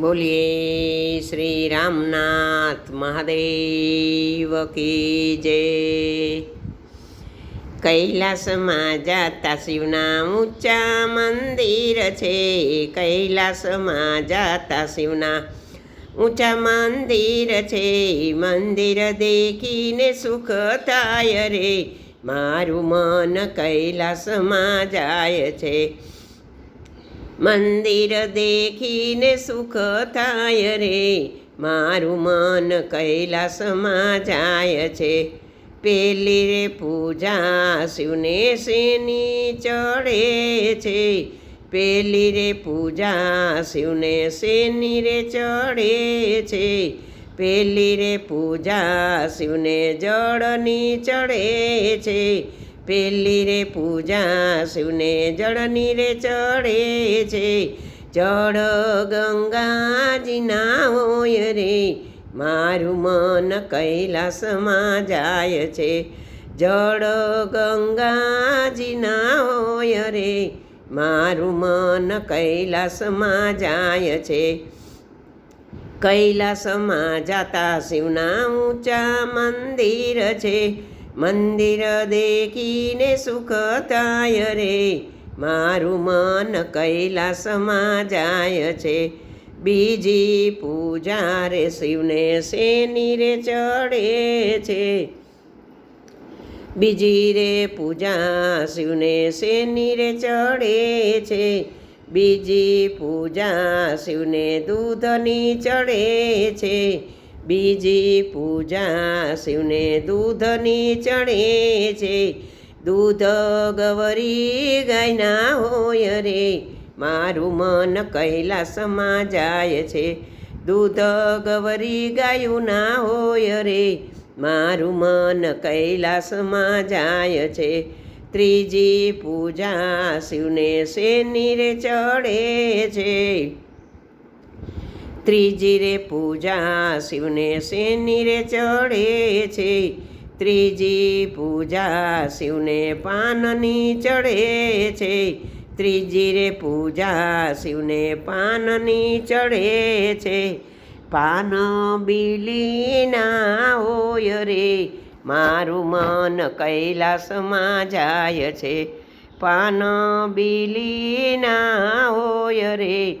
બોલીએ શ્રી રામનાથ મહાદેવ કી જય. કૈલાસમાં જાતા શિવના ઊંચા મંદિર છે. કૈલાસમાં જાતા શિવના ઊંચા મંદિર છે. મંદિર દેખીને સુખ થાય રે. મારું મન કૈલાસમાં જાય છે. મંદિર દેખીને સુખ થાય રે. મારું મન કૈલાસમાં જાય છે. પેલી રે પૂજા શિવને શેની ચડે છે? પેલી રે પૂજા શિવને શેની રે ચડે છે? પેલી રે પૂજા શિવને જળની ચડે છે. પેલી રે પૂજા શિવને જળની રે ચડે છે. જળ ગંગાજીના હોય રે. મારું મન કૈલાસમાં જાય છે. જળ ગંગાજીના હોય રે. મારું મન કૈલાસમાં જાય છે. કૈલાસમાં જાતા શિવના ઊંચા મંદિર છે. મંદિર દેખીને સુખ થાય રે. મારું મન કૈલાસમાં જાય છે. બીજી પૂજા રે શિવને શેની રે ચડે છે? બીજી રે પૂજા શિવને શેની રે ચડે છે? બીજી પૂજા શિવને દૂધની ચડે છે. બીજી પૂજા શિવને દૂધની ચડે છે. દૂધ ગવરી ગાયના હોય રે. મારું મન કૈલાસમાં જાય છે. દૂધ ગવરી ગાયું ના હોય રે. મારું મન કૈલાસમાં જાય છે. ત્રીજી પૂજા શિવને શેની રે ચડે છે? ત્રીજી રે પૂજા શિવને શેની રે ચડે છે. ત્રીજી પૂજા શિવને પાનની ચડે છે. ત્રીજી રે પૂજા શિવને પાનની ચડે છે. પાન બીલીના હોય રે, મારું મન કૈલાસમાં જાય છે. પાન બીલીના હોય રે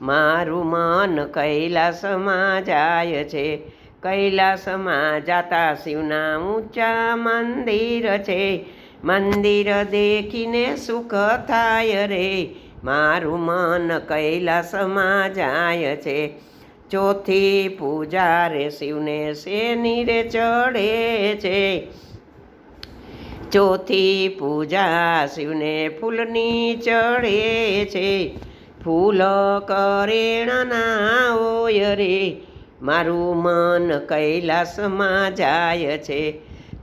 મારું મન કૈલાસમાં જાય છે. કૈલાસમાં જાતા શિવના ઊંચા મંદિર છે. મંદિર દેખીને સુખ થાય રે. મારું મન કૈલાસમાં જાય છે. ચોથી પૂજા રે શિવને શેની રે ચડે છે? ચોથી પૂજા શિવને ફૂલની ચડે છે. ફૂલ કરેણના હોય રે. મારું મન કૈલાસમાં જાય છે.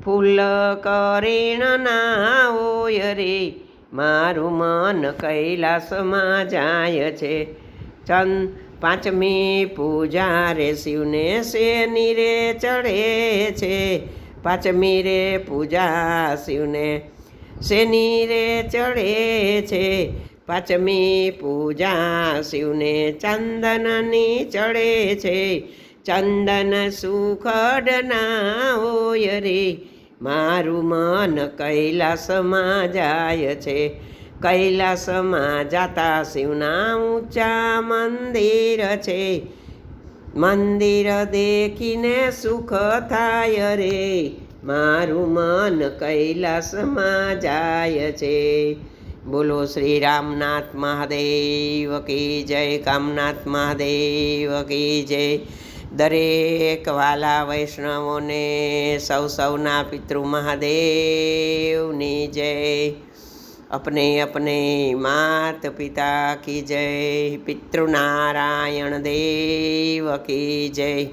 ફૂલ કરેણના હોય રે. મારું મન કૈલાસમાં જાય છે. ચંદ પાંચમી પૂજા રે શિવને શેની રે ચડે છે? પાંચમી રે પૂજા શિવને શેની રે ચડે છે? પાંચમી પૂજા શિવને ચંદનની ચડે છે. ચંદન સુખડના હોય રે. મારું મન કૈલાસમાં જાય છે. કૈલાસમાં જાતા શિવના ઊંચા મંદિર છે. મંદિર દેખીને સુખ થાય રે. મારું મન કૈલાસમાં જાય છે. બોલો શ્રી રામનાથ મહાદેવ કી જય, કામનાથ મહાદેવ કી જય. દરેક વાલા વૈષ્ણવોને સૌ સૌના પિતૃ મહાદેવની જય. અપને અપને માત પિતા કી જય પિતૃનારાયણ દેવ કી જય.